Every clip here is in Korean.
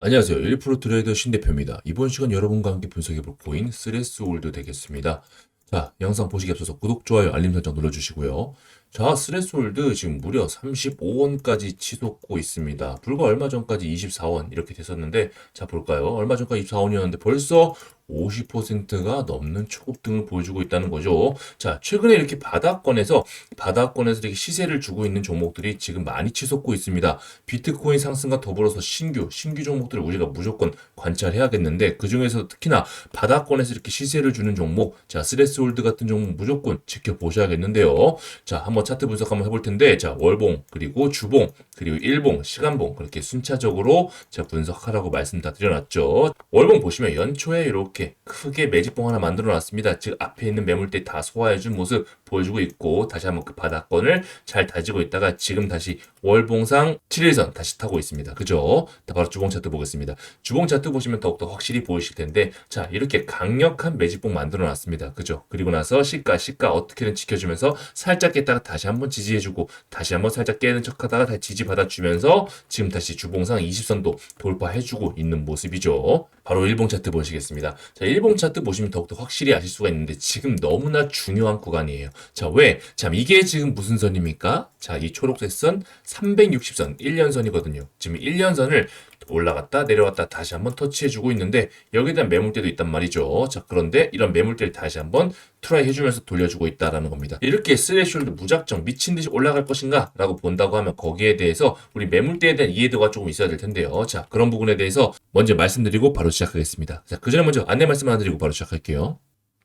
안녕하세요. 1% 트레이더 신대표입니다. 이번 시간 여러분과 함께 분석해볼 코인 스레스홀드 되겠습니다. 자, 영상 보시기 앞서서 구독, 좋아요, 알림 설정 눌러주시고요. 자, 스레스홀드 지금 무려 35원까지 치솟고 있습니다. 불과 얼마 전까지 24원 이렇게 됐었는데, 자, 볼까요? 얼마 전까지 24원이었는데 벌써 50%가 넘는 초급등을 보여주고 있다는 거죠. 자, 최근에 이렇게 바닥권에서, 바닥권에서 이렇게 시세를 주고 있는 종목들이 지금 많이 치솟고 있습니다. 비트코인 상승과 더불어서 신규, 신규 종목들을 우리가 무조건 관찰해야겠는데, 그 중에서 특히나 바닥권에서 이렇게 시세를 주는 종목, 자, 스레스홀드 같은 종목 무조건 지켜보셔야겠는데요. 자, 한번 차트 분석 한번 해볼 텐데, 자, 월봉, 그리고 주봉, 그리고 일봉, 시간봉, 그렇게 순차적으로 제가 분석하라고 말씀 다 드려놨죠. 월봉 보시면 연초에 이렇게 크게 매직봉 하나 만들어 놨습니다. 즉, 앞에 있는 매물대 다 소화해 준 모습 보여주고 있고, 다시 한번 그 바닥권을 잘 다지고 있다가 지금 다시 월봉상 7일선 다시 타고 있습니다. 그죠? 자, 바로 주봉 차트 보겠습니다. 주봉 차트 보시면 더욱더 확실히 보이실 텐데, 자, 이렇게 강력한 매직봉 만들어 놨습니다. 그죠? 그리고 나서 시가, 시가 어떻게든 지켜주면서 살짝 깼다가 다시 한번 지지해주고, 다시 한번 살짝 깨는 척 하다가 다시 지지 받아주면서 지금 다시 주봉상 20선도 돌파해주고 있는 모습이죠. 바로 일봉 차트 보시겠습니다. 자, 일봉 차트 보시면 더욱더 확실히 아실 수가 있는데 지금 너무나 중요한 구간이에요. 자, 왜? 자, 이게 지금 무슨 선입니까? 자, 이 초록색 선 360선 1년선이거든요. 지금 1년선을 올라갔다 내려왔다 다시 한번 터치해주고 있는데 여기에 대한 매물대도 있단 말이죠. 자, 그런데 이런 매물대를 다시 한번 트라이 해주면서 돌려주고 있다라는 겁니다. 이렇게 스레시홀드 무작정 미친 듯이 올라갈 것인가? 라고 본다고 하면 거기에 대해서 우리 매물대에 대한 이해도가 조금 있어야 될 텐데요. 자, 그런 부분에 대해서 먼저 말씀드리고 바로 시작하겠습니다. 자, 그 전에 먼저 안내 말씀 하나 드리고 바로 시작할게요.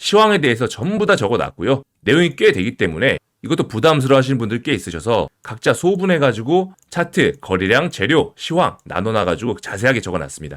시황에 대해서 전부 다 적어 놨고요. 내용이 꽤 되기 때문에 이것도 부담스러워 하시는 분들 꽤 있으셔서 각자 소분해가지고 차트, 거래량, 재료, 시황 나눠놔가지고 자세하게 적어놨습니다.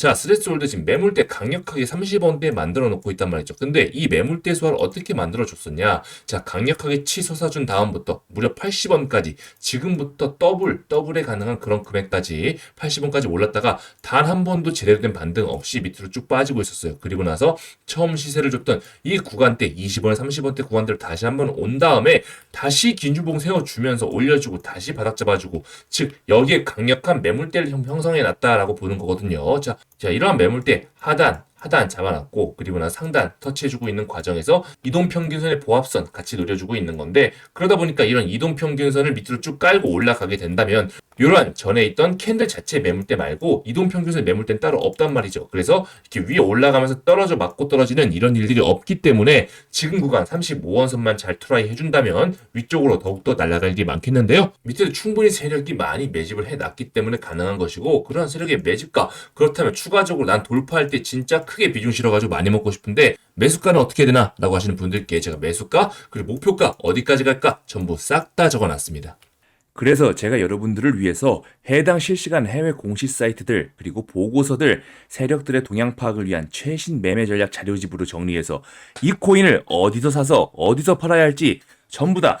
자, 스레스홀드 지금 매물대 강력하게 30원대 만들어 놓고 있단 말이죠. 근데 이 매물대 수화를 어떻게 만들어 줬었냐? 자, 강력하게 치솟아준 다음부터 무려 80원까지 지금부터 더블, 더블에 가능한 그런 금액까지 80원까지 올랐다가 단 한 번도 제대로 된 반등 없이 밑으로 쭉 빠지고 있었어요. 그리고 나서 처음 시세를 줬던 이 구간대 20원, 30원대 구간대로 다시 한 번 온 다음에 다시 긴주봉 세워주면서 올려주고 다시 바닥 잡아주고 즉 여기에 강력한 매물대를 형- 형성해 놨다라고 보는 거거든요. 자, 자 이러한 매물대 하단 하단 잡아놨고 그리고 나 상단 터치해주고 있는 과정에서 이동평균선의 보합선 같이 노려주고 있는 건데 그러다 보니까 이런 이동평균선을 밑으로 쭉 깔고 올라가게 된다면 이러한 전에 있던 캔들 자체 매물대 말고 이동평균선 매물대는 따로 없단 말이죠. 그래서 이렇게 위에 올라가면서 떨어져 맞고 떨어지는 이런 일들이 없기 때문에 지금 구간 35원선만 잘 트라이 해준다면 위쪽으로 더욱더 날아갈 일이 많겠는데요. 밑에도 충분히 세력이 많이 매집을 해놨기 때문에 가능한 것이고 그런 세력의 매집가 그렇다면 추가적으로 난 돌파할 때 진짜 크게 비중 실어가지고 많이 먹고 싶은데 매수가는 어떻게 되나 라고 하시는 분들께 제가 매수가 그리고 목표가 어디까지 갈까 전부 싹 다 적어놨습니다. 그래서 제가 여러분들을 위해서 해당 실시간 해외 공시 사이트들 그리고 보고서들 세력들의 동향 파악을 위한 최신 매매 전략 자료집으로 정리해서 이 코인을 어디서 사서 어디서 팔아야 할지 전부 다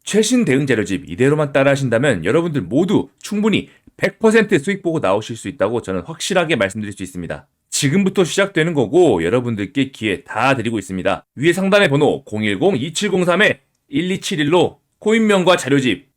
최신 대응 자료집 이대로만 따라 하신다면 여러분들 모두 충분히 100% 수익 보고 나오실 수 있다고 저는 확실하게 말씀드릴 수 있습니다. 지금부터 시작되는 거고 여러분들께 기회 다 드리고 있습니다. 위에 상단의 번호 010-2703-1271로 코인명과 자료집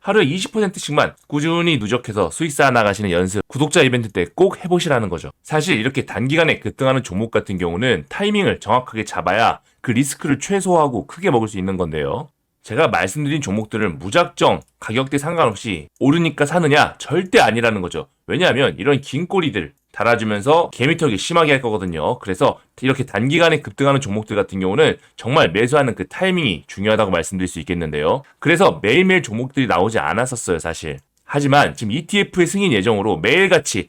하루에 20%씩만 꾸준히 누적해서 수익 쌓아 나가시는 연습 구독자 이벤트 때 꼭 해보시라는 거죠. 사실 이렇게 단기간에 급등하는 종목 같은 경우는 타이밍을 정확하게 잡아야 그 리스크를 최소화하고 크게 먹을 수 있는 건데요. 제가 말씀드린 종목들을 무작정 가격대 상관없이 오르니까 사느냐 절대 아니라는 거죠. 왜냐하면 이런 긴 꼬리들 달아주면서 개미털기 심하게 할 거거든요. 그래서 이렇게 단기간에 급등하는 종목들 같은 경우는 정말 매수하는 그 타이밍이 중요하다고 말씀드릴 수 있겠는데요. 그래서 매일매일 종목들이 나오지 않았었어요, 사실. 하지만 지금 ETF의 승인 예정으로 매일같이